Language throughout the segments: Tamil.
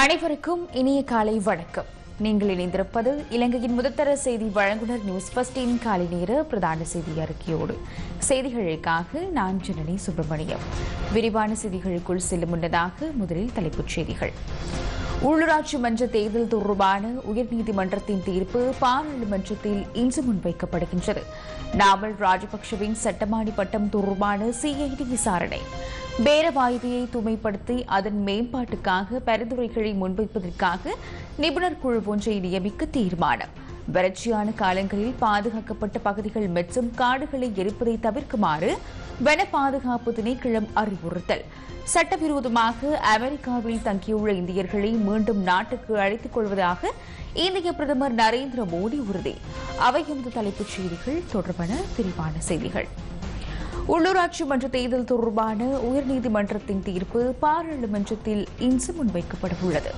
அனைவருக்கும் இனிய காலை வணக்கம். நீங்கள் இணைந்திருப்பது இலங்கையின் முதற்தர செய்தி வழங்குனர் நியூஸ் பஸ்டின் காலை நேர பிரதான செய்தி அறிக்கையோடு. செய்திகளுக்காக நான் ஜனனி சுப்பிரமணியம். விரிவான செய்திகளுக்குள் செல்லும் முன்னதாக முதலில் தலைப்புச் செய்திகள். உள்ளூராட்சி மன்ற தேர்தல் தொடர்பான உயர்நீதிமன்றத்தின் தீர்ப்பு பாராளுமன்றத்தில் இன்று முன்வைக்கப்படுகின்றது. நாமல் ராஜபக்சவின் சட்டமானி பட்டம் தொடர்பான சிஐடி விசாரணை. பேரவாயுவையை தூய்மைப்படுத்தி அதன் மேம்பாட்டுக்காக பரிந்துரைகளை முன்வைப்பதற்காக நிபுணர் குழு ஒன்றை நியமிக்க தீர்மானம். வறட்சியான காலங்களில் பாதுகாக்கப்பட்ட பகுதிகள் மற்றும் காடுகளை எரிப்பதை தவிர்க்குமாறு வன பாதுகாப்பு திணைக்களம் அறிவுறுத்தல். சட்டவிரோதமாக அமெரிக்காவில் தங்கியுள்ள இந்தியர்களை மீண்டும் நாட்டுக்கு அழைத்துக் கொள்வதாக இந்திய பிரதமர் நரேந்திர மோடி உறுதி. அவை இந்த தலைப்புச் செய்திகள் தொடர்பான விரிவான செய்திகள். உள்ளூராட்சி மன்ற தேர்தல் தொடர்பான உயர்நீதிமன்றத்தின் தீர்ப்பு பாராளுமன்றத்தில் இன்று முன்வைக்கப்பட உள்ளது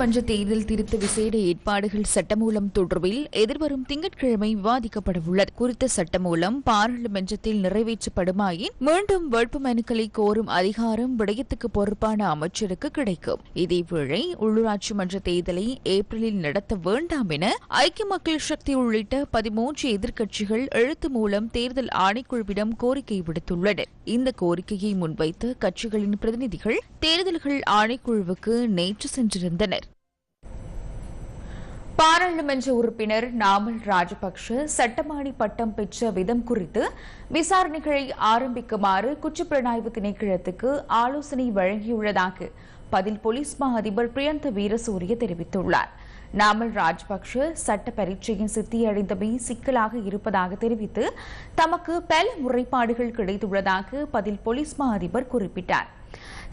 மன்ற தேர்தல் திருத்த விசேட ஏற்பாடுகள் சட்டமூலம் தொடர்பில் எதிர்வரும் திங்கட்கிழமை விவாதிக்கப்பட உள்ளது குறித்த சட்டமூலம் பாராளுமன்றத்தில் நிறைவேற்றப்படுமாயின் மீண்டும் வேட்புமனுக்களை கோரும் அதிகாரம் விடயத்துக்கு பொறுப்பான அமைச்சருக்கு கிடைக்கும். இதேவேளை உள்ளூராட்சி மன்ற தேர்தலை ஏப்ரலில் நடத்த வேண்டாம் என ஐக்கிய மக்கள் சக்தி உள்ளிட்ட பதிமூன்று எதிர்க்கட்சிகள் எழுத்து மூலம் தேர்தல் ஆணைக்குழுவிடம் கோரிக்கை விடுத்துள்ளன. இந்த கோரிக்கையை முன்வைத்து கட்சிகளின் பிரதிநிதிகள் தேர்தல்கள் ஆணைக்குழுவுக்கு நேற்று சென்றிருந்தனர். பாராளுமன்ற உறுப்பினர் நாமல் ராஜபக்ஷ சட்டமானி பட்டம் பெற்ற விதம் குறித்து விசாரணைகளை ஆரம்பிக்குமாறு குற்றப்புலனாய்வு திணைக்களத்துக்கு ஆலோசனை வழங்கியுள்ளதாக பதில் போலீஸ் மா அதிபர் பிரியந்த வீரசூரிய தெரிவித்துள்ளார். நாமல் ராஜபக்ஷ சட்ட பரீட்சையின் சித்தியடைந்தமை சிக்கலாக இருப்பதாக தெரிவித்து தமக்கு பல முறைப்பாடுகள் கிடைத்துள்ளதாக பதில் போலீஸ் மா அதிபர் குறிப்பிட்டார்.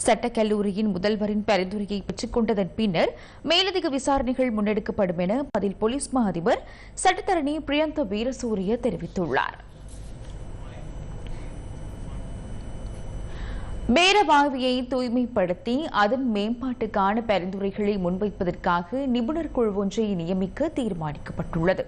சட்டக்கல்லூரியின் முதல்வரின் பரிந்துரையை பெற்றுக் கொண்டதன் பின்னர் மேலதிக விசாரணைகள் முன்னெடுக்கப்படும் என பதில் போலீஸ் மா அதிபர் சட்டத்தரணி பிரியந்த வீரசூரிய தெரிவித்துள்ளார். பேரவாவியை தூய்மைப்படுத்தி அதன் மேம்பாட்டுக்கான பரிந்துரைகளை முன்வைப்பதற்காக நிபுணர் குழு ஒன்றை நியமிக்க தீர்மானிக்கப்பட்டுள்ளது.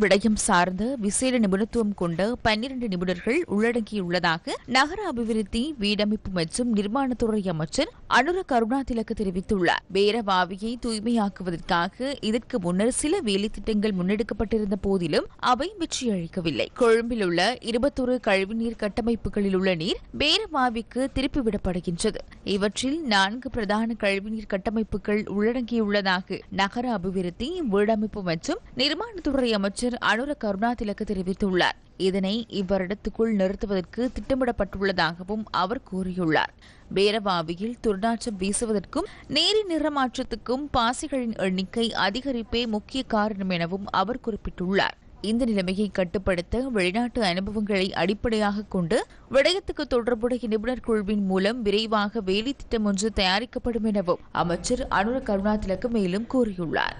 விடயம் சார்ந்த விசேட நிபுணத்துவம் கொண்ட பன்னிரண்டு நிபுணர்கள் உள்ளடங்கியுள்ளதாக நகர அபிவிருத்தி வீடமைப்பு மற்றும் நிர்மாணத்துறை அமைச்சர் அனுர கருணாதிலக்க தெரிவித்துள்ளார். பேரவாவியை தூய்மையாக்குவதற்காக இதற்கு முன்னர் சில வேலை திட்டங்கள் முன்னெடுக்கப்பட்டிருந்த போதிலும் அவை வெற்றியளிக்கவில்லை. கொழும்பில் உள்ள இருபத்தொரு கழிவுநீர் கட்டமைப்புகளில் உள்ள நீர் பேரவாவிக்கு திருப்பிவிடப்படுகின்றது. இவற்றில் நான்கு பிரதான கழிவுநீர் கட்டமைப்புகள் உள்ளடங்கியுள்ளதாக நகர அபிவிருத்தி வீடமைப்பு மற்றும் நிர்மாணத்துறை அமைச்சர் அமைச்சர் அனுர கருணாதிலக்க தெரிவித்துள்ளார். இதனை இவ்வருடத்துக்குள் நிறுத்துவதற்கு திட்டமிடப்பட்டுள்ளதாகவும் அவர் கூறியுள்ளார். பேரவாவியில் துர்நாற்றம் வீசுவதற்கும் நீரின் நிறமாற்றத்துக்கும் பாசிகளின் எண்ணிக்கை அதிகரிப்பே முக்கிய காரணம் எனவும் அவர் குறிப்பிட்டுள்ளார். இந்த நிலைமையை கட்டுப்படுத்த வெளிநாட்டு அனுபவங்களை அடிப்படையாக கொண்டு விடயத்துக்கு தொடர்புடைய நிபுணர் குழுவின் மூலம் விரைவாக வேலை திட்டம் ஒன்று தயாரிக்கப்படும் எனவும் அமைச்சர் அனுர கருணாதிலக்கு மேலும் கூறியுள்ளார்.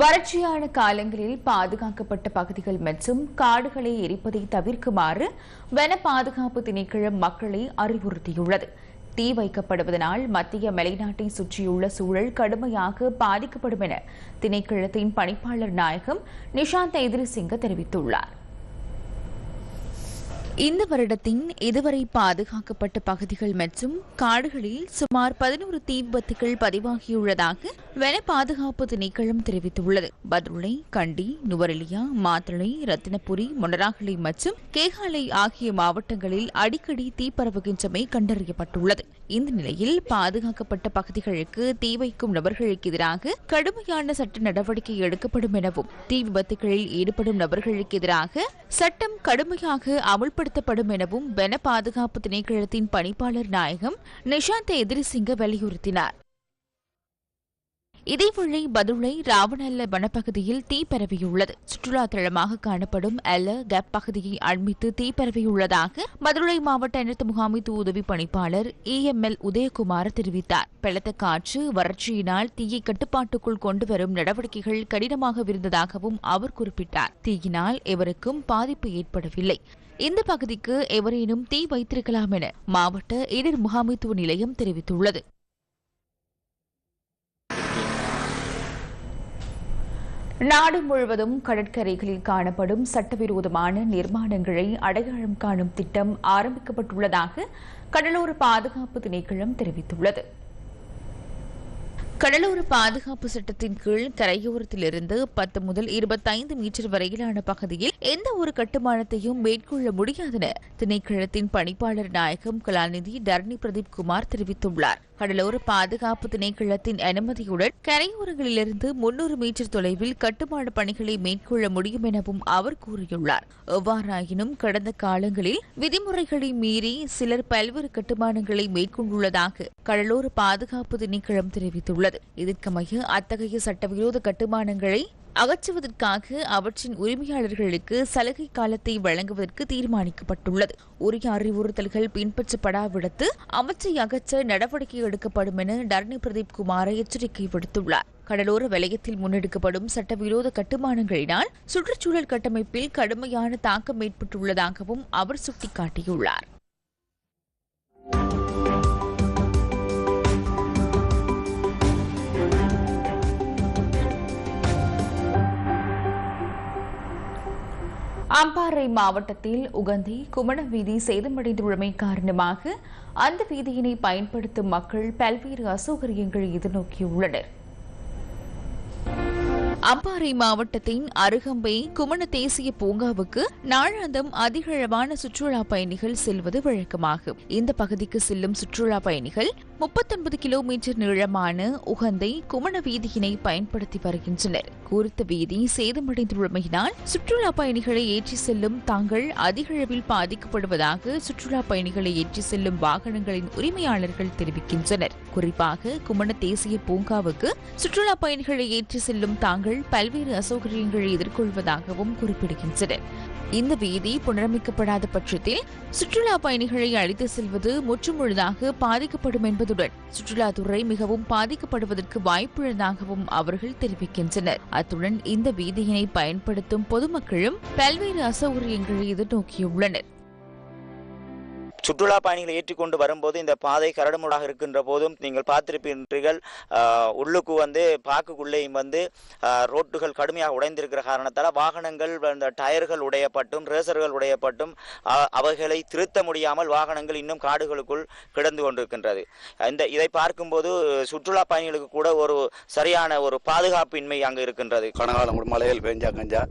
வறட்சியான காலங்களில் பாதுகாக்கப்பட்ட பகுதிகள் மற்றும் காடுகளை எரிப்பதை தவிர்க்குமாறு வன பாதுகாப்பு திணைக்களம் மக்களை அறிவுறுத்தியுள்ளது. தீ வைக்கப்படுவதனால் மத்திய மலைநாட்டை சுற்றியுள்ள சூழல் கடுமையாக பாதிக்கப்படும் என திணைக்களத்தின் பணிப்பாளர் நாயகம் நிஷாந்த் எதிரிசிங்க தெரிவித்துள்ளார். இந்த வருடத்தின் இதுவரை பாதுகாக்கப்பட்ட பகுதிகள் மற்றும் காடுகளில் சுமார் பதினோரு தீ விபத்துகள் பதிவாகியுள்ளதாக வன பாதுகாப்பு திணைக்களம் தெரிவித்துள்ளது. பதுளை கண்டி நுவரெலியா மாத்தளை ரத்தினபுரி மொனராகலை மற்றும் கேகாலை ஆகிய மாவட்டங்களில் அடிக்கடி தீ பரவுகின்றமை கண்டறியப்பட்டுள்ளது. இந்த நிலையில் பாதுகாக்கப்பட்ட பகுதிகளுக்கு தீ வைக்கும் நபர்களுக்கு எதிராக கடுமையான சட்ட நடவடிக்கை எடுக்கப்படும் எனவும் தீ விபத்துகளில் ஈடுபடும் நபர்களுக்கு எதிராக சட்டம் கடுமையாக அமுல்படுத்தப்படும் எனவும் வன பாதுகாப்பு திணைக்களத்தின் பணிப்பாளர் நாயகம் நிஷாந்த் எதிரிசிங்க வலியுறுத்தினார். இதேவேளை பதுளை ராவணல்ல வனப்பகுதியில் தீ பரவியுள்ளது. சுற்றுலா தளமாக காணப்படும் அல்ல கப் பகுதியை அண்மித்து தீ பரவியுள்ளதாக மதுரை மாவட்ட அனைத்து முகாமைத்துவ உதவி பணிப்பாளர் இஎம்எல் உதயகுமார் தெரிவித்தார். பலத்த காற்று வறட்சியினால் தீயை கட்டுப்பாட்டுக்குள் கொண்டு வரும் நடவடிக்கைகள் கடினமாக இருந்ததாகவும் அவர் குறிப்பிட்டார். தீயினால் எவருக்கும் பாதிப்பு ஏற்படவில்லை. இந்த பகுதிக்கு எவரேனும் தீ வைத்திருக்கலாம் என மாவட்ட இடர் முகாமைத்துவ நிலையம் தெரிவித்துள்ளது. நாடு முழுவதும் கடற்கரைகளில் காணப்படும் சட்டவிரோதமான நிர்மாணங்களை அடையாளம் காணும் திட்டம் ஆரம்பிக்கப்பட்டுள்ளதாக கடலோர பாதுகாப்பு திணைக்களம் தெரிவித்துள்ளது. கடலோர பாதுகாப்பு சட்டத்தின் கீழ் கரையோரத்திலிருந்து பத்து முதல் இருபத்தைந்து மீட்டர் வரையிலான பகுதியில் எந்த ஒரு கட்டுமானத்தையும் மேற்கொள்ள முடியாதென திணைக்களத்தின் பணிப்பாளர் நாயகம் கலாநிதி டர்னி பிரதீப் குமார் தெரிவித்துள்ளார். கடலோர பாதுகாப்பு திணைக்களத்தின் அனுமதியுடன் கரையோரங்களிலிருந்து முன்னூறு மீட்டர் தொலைவில் கட்டுமான பணிகளை மேற்கொள்ள முடியும் எனவும் அவர் கூறியுள்ளார். எவ்வாறாயினும் கடந்த காலங்களில் விதிமுறைகளை மீறி சிலர் பல்வேறு கட்டுமானங்களை மேற்கொண்டுள்ளதாக கடலோர பாதுகாப்பு திணைக்களம் தெரிவித்துள்ளது. இதற்கமைய அத்தகைய சட்டவிரோத கட்டுமானங்களை அகற்றுவதற்காக அவற்றின் உரிமையாளர்களுக்கு சலுகை காலத்தை வழங்குவதற்கு தீர்மானிக்கப்பட்டுள்ளது. உரிய அறிவுறுத்தல்கள் பின்பற்றப்படாவிடத்து அவற்றை அகற்ற நடவடிக்கை எடுக்கப்படும் என டர்னி பிரதீப் குமார் எச்சரிக்கை விடுத்துள்ளார். கடலோர வலயத்தில் முன்னெடுக்கப்படும் சட்டவிரோத கட்டுமானங்களினால் சுற்றுச்சூழல் கட்டமைப்பில் கடுமையான தாக்கம் ஏற்பட்டுள்ளதாகவும் அவர் சுட்டிக்காட்டியுள்ளார். அம்பாறை மாவட்டத்தில் உகந்தி குமண வீதி சேதமடைந்துள்ளமை காரணமாக அந்த வீதியினை பயன்படுத்தும் மக்கள் பல்வேறு அசௌகரியங்களை எதிர்நோக்கியுள்ளனர். அம்பாறை மாவட்டத்தின் அருகம்பை குமண தேசிய பூங்காவுக்கு நாளாந்தம் அதிகளவான சுற்றுலா பயணிகள் செல்வது வழக்கமாகும். இந்த பகுதிக்கு செல்லும் சுற்றுலா பயணிகள் முப்பத்தொன்பது கிலோமீட்டர் நீளமான உகந்தை குமண வீதியினை பயன்படுத்தி வருகின்றனர். குறித்த வீதி சேதமடைந்துள்ளமையினால் சுற்றுலா பயணிகளை ஏற்றி செல்லும் தாங்கள் அதிகளவில் பாதிக்கப்படுவதாக சுற்றுலா பயணிகளை ஏற்றி செல்லும் வாகனங்களின் உரிமையாளர்கள் தெரிவிக்கின்றனர். குறிப்பாக குமண தேசிய பூங்காவுக்கு சுற்றுலா பயணிகளை ஏற்றி செல்லும் தாங்கள் பல்வேறு அசௌகரியங்களை எதிர்கொள்வதாகவும் குறிப்பிடுகின்றனர். இந்த வீதி புனரமைக்கப்படாத பட்சத்தில் சுற்றுலா பயணிகளை அழைத்து செல்வது முற்றுமுழுதாக பாதிக்கப்படும் என்பதுடன் சுற்றுலாத்துறை மிகவும் பாதிக்கப்படுவதற்கு வாய்ப்புள்ளதாகவும் அவர்கள் தெரிவிக்கின்றனர். அத்துடன் இந்த வீதியினை பயன்படுத்தும் பொதுமக்களும் பல்வேறு அசௌகரியங்களை எதிர்நோக்கியுள்ளனர். சுற்றுலா பயணிகளை ஏற்றிக்கொண்டு வரும்போது இந்த பாதை கரடுமுடாக இருக்கின்ற போதும் நீங்கள் பார்த்திருப்பீர்கள். உள்ளுக்கு வந்து பாக்குக்குள்ளேயும் வந்து ரோட்டுகள் கடுமையாக உடைந்திருக்கிற காரணத்தால் வாகனங்கள் அந்த டயர்கள் உடையப்பட்டும் ரேசர்கள் உடையப்பட்டும் அவைகளை திருத்த முடியாமல் வாகனங்கள் இன்னும் காடுகளுக்குள் கிடந்து கொண்டிருக்கின்றது. இந்த இதை பார்க்கும்போது சுற்றுலா பயணிகளுக்கு கூட ஒரு சரியான ஒரு பாதுகாப்பின்மை அங்கு இருக்கின்றது. கனகாலம் கூட பெஞ்சா கஞ்சா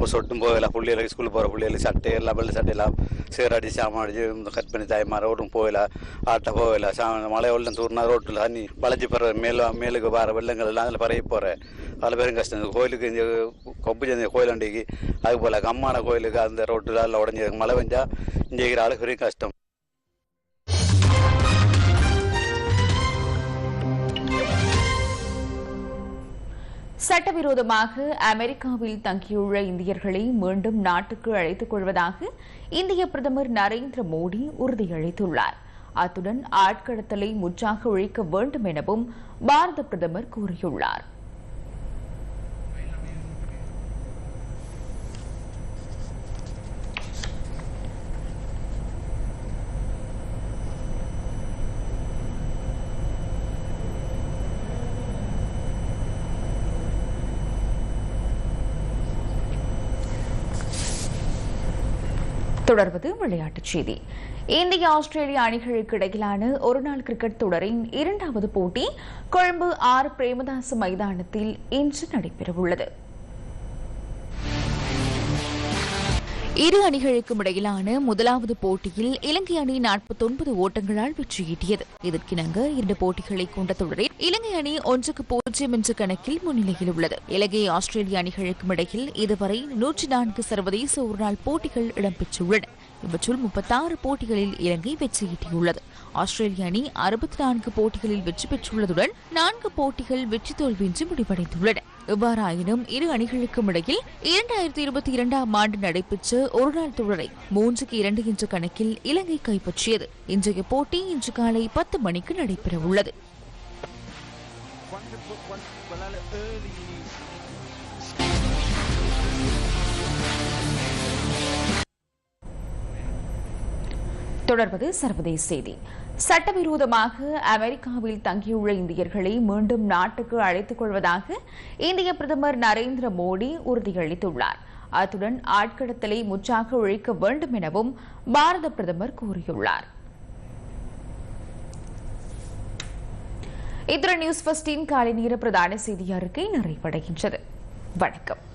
ஒரு சொட்டும் போகல பிள்ளைகளுக்கு ஸ்கூல் போகிற பிள்ளைகளுக்கு சட்டை எல்லாம் வெள்ளை சட்டை எல்லாம் சீரடி சாமான் அடிச்சு கட் பண்ணி தாய்மார ரோட்டும் போகல ஆட்ட போகல சா மழை வெள்ளம் தூர்னா ரோட்டில் தண்ணி வளைஞ்சு போகிற மேல மேலுக்கு வர வெள்ளங்கள் எல்லாம் அதில் பரவி போகிறேன் அதில் பேரும் கஷ்டம். இந்த கோயிலுக்கு இந்த கொப்பு சேர்ந்த கோயிலாண்டிக்கு அது போல் கம்மான கோயிலுக்கு அந்த ரோட்டில் அதில் உடஞ்சி மழை பெஞ்சா இங்கே இருக்கிற ஆளுக்கு பெரிய கஷ்டம். சட்டவிரோதமாக அமெரிக்காவில் தங்கியுள்ள இந்தியர்களை மீண்டும் நாட்டுக்கு அழைத்துக் கொள்வதாக இந்திய பிரதமர் நரேந்திர மோடி உறுதியளித்துள்ளார். அத்துடன் ஆட்கடத்தலை முற்றாக ஒழிக்க வேண்டும் எனவும் பாரத பிரதமர் கூறியுள்ளார். தொடர்வது விளையாட்டுச் செய்தி. இந்திய ஆஸ்திரேலிய அணிகளுக்கு இடையிலான ஒருநாள் கிரிக்கெட் தொடரின் இரண்டாவது போட்டி கொழும்பு ஆர். பிரேமதாச மைதானத்தில் இன்று நடைபெறவுள்ளது. இரு அணிகளுக்கும் இடையிலான முதலாவது போட்டியில் இலங்கை அணி 49 ஓட்டங்களால் வெற்றியீட்டியது. இதற்கிணங்க இரண்டு போட்டிகளை கொண்ட தொடரில் இலங்கை அணி ஒன்றுக்கு பூஜ்ஜியம் என்ற கணக்கில் முன்னிலையில் உள்ளது. இலங்கை ஆஸ்திரேலிய அணிகளுக்கும் இடையில் இதுவரை நூற்றி நான்கு சர்வதேச ஒருநாள் போட்டிகள் இடம்பெற்றுள்ளன. இவற்றுள் முப்பத்தாறு போட்டிகளில் இலங்கை வெற்றியீட்டியுள்ளது. ஆஸ்திரேலிய அணி அறுபத்தி நான்கு போட்டிகளில் வெற்றி பெற்றுள்ளதுடன் நான்கு போட்டிகள் வெற்றி தோல்வியின்றி முடிவடைந்துள்ளன. எவ்வாறாயினும் இரு அணிகளுக்கும் இடையில் இரண்டாயிரத்தி இருபத்தி இரண்டாம் ஆண்டு நடைபெற்ற ஒருநாள் தொடரை மூன்றுக்கு இரண்டு என்ற கணக்கில் இலங்கை கைப்பற்றியது. இன்றைய போட்டி இன்று காலை பத்து மணிக்கு நடைபெற நடைபெறவுள்ளது தொடர்வது சர்வதேச செய்தி. சட்டவிரோதமாக அமெரிக்காவில் தங்கியுள்ள இந்தியர்களை மீண்டும் நாட்டுக்கு அழைத்துக் கொள்வதாக இந்திய பிரதமர் நரேந்திர மோடி உறுதியளித்துள்ளார். அத்துடன் ஆட்கடத்தலை முற்றாக ஒழிக்க வேண்டும் எனவும் பாரத பிரதமர் கூறியுள்ளார். இத்துடன் நியூஸ் ஃபர்ஸ்டின் காலை நேர பிரதான செய்தி அறிக்கை நிறைவடைகின்றது. வணக்கம்.